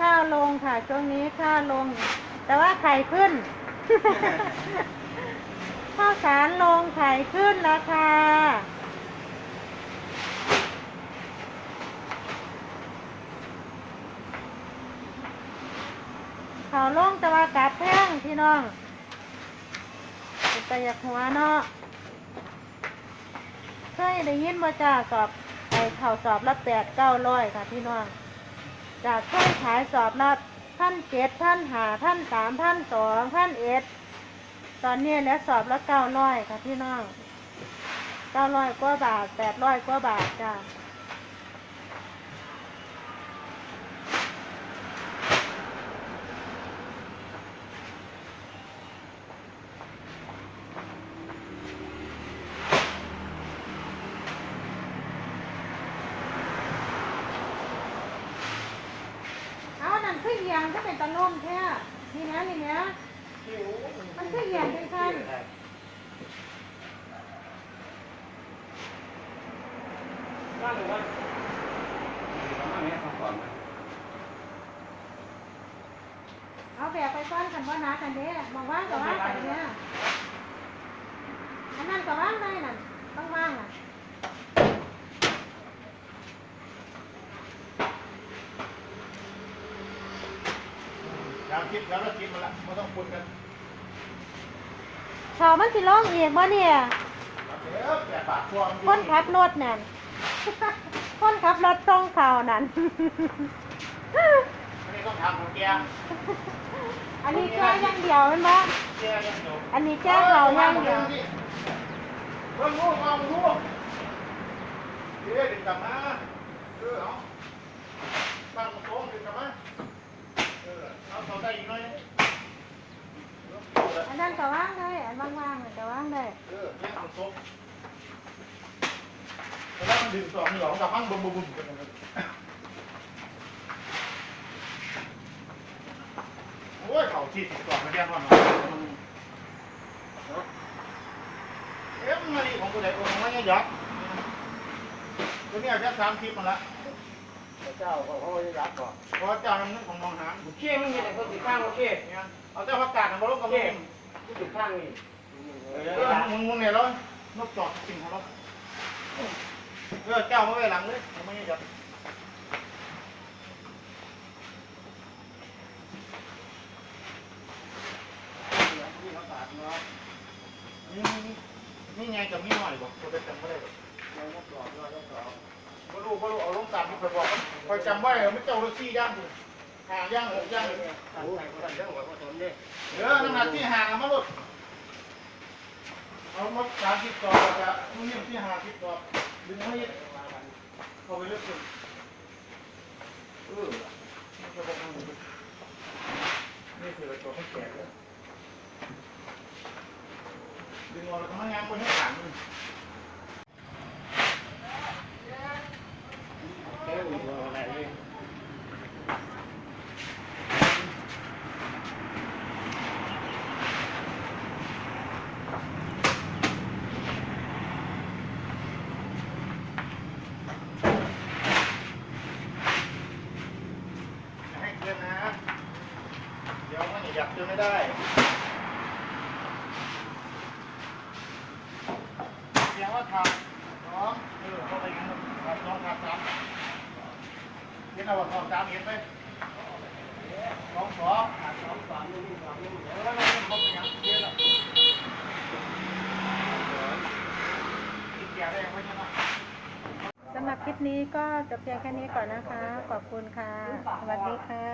ข้าวลงค่ะ ช่วงนี้ค่าวลง แต่ว่าไข่ขึ้น ข้าวสารลงไข่ขึ้นราคาเขาลงแต่ว่ากลับแพงพี่น้องเป็นตะยักหัวเนาะเคยได้ยินมาจ้าสอบไอเข่าสอบละแปดเก้าร้อยค่ะพี่น้อง จากท่านขายสอบละท่านเจ็ดท่านหาท่านสามท่านสอท่านเอ็ดตอนนี้เหลือสอบละเก้าร้อยค่ะพี่น้องเก้าร้อยกว่าบาทแปดร้อยกว่าบาทจ้า คือเอียงก็เป็นตะล่มแท้นี่นะนี่นะมันคือเอียงเป็นขั้นว่าหรือว่าว่างไหมครับก่อนนะเอาแบบไปซ่อนกันว่านากันเด้มองว่างกับว่างกันเนี่ยอันนั้นกับว่างได้นั่นต้องว่างอะากคิดแล้วเราคิดมาละไม่ต้องพูดกันเขามันสิร้องเอียงวะเนี่ยเดี๋ยวแกปากควงคนขับรถนั่นคนขับรถตรงเขานั่นอันนี้ต้องทำของแกอันนี้แค่อยังเดียวแมันบ่แกยังอยู่อันนี้แค่เขาอยังเดียวเพิ่งรู้มารู้เดี๋ยวดึงกลับมาเออเอาตั้งโต๊ะดึงกลับมาเออเอาต่อได้อีกหน่อยอันนั้นก็ว่างได้อันว่างๆก็ว่างได้เออแค่ตั้งโต๊ะแล้วมันดึงสองหลองกับมั่งบุ้มบุ้มบุ้มกันเลยโอ้ยเขาที่ติดต่อมาแย่งว่าน้องเอ๊ะมันมาดีของกูไหนองค์ไม่ยักษ์ตัวนี้แค่สามคลิปมาละ เจ้าเขาเขาจะยักก่อนเพราะเจ้าน้ำนึกของมองหางโอเคไม่มีแต่คนติดข้างโอเคเนี่ยเอาเจ้าพักกาดมาลงกับโอเคมึงที่ติดข้างนี่เออมึงมึงเนี่ยแล้วนกจอกสิ่งของเราเออเจ้ามาไว้หลังเลยไม่ยักษ์นี่นี่ไงกับมีหน่อยบอกจะไปจำไม่ได้หรอกก็รู้ก็ รู้บ่รู้เอาลงตามที่เคยบอกคอยจำไว้ไม่เจ้ารถซี่ย่างหาย่างหกย่างโอ้ยคนเรื่องหัวคนเดี๋ยวน้ำหนักที่หางกันมาลดเอามาสามสิบต่อจะมึงยิ่งที่หางสิบต่อดึงให้เข้าไปเรื่อยๆเออกมึงนี่คือตัวให้แก่เลยดึงออกแล้วทำงานคนให้ขาดมึง แก้วหัวอะไรเลย อย่าให้เกินนะ เดี๋ยวมันหยับ จนไม่ได้เสียงว่าทำสองเออเข้าไปอีกหนึ่งทำสองทำสามเห็นเอาว่าทำสามเห็นไหมสองสองสองสามนี่สามนี่เออแล้วมันครบไปยังเยอะแล้วอีกอย่างได้ยังไม่ใช่ไหมสำหรับคลิปนี้ก็จบเพียงแค่นี้ก่อนนะคะ ขอบคุณค่ะ สวัสดีค่ะ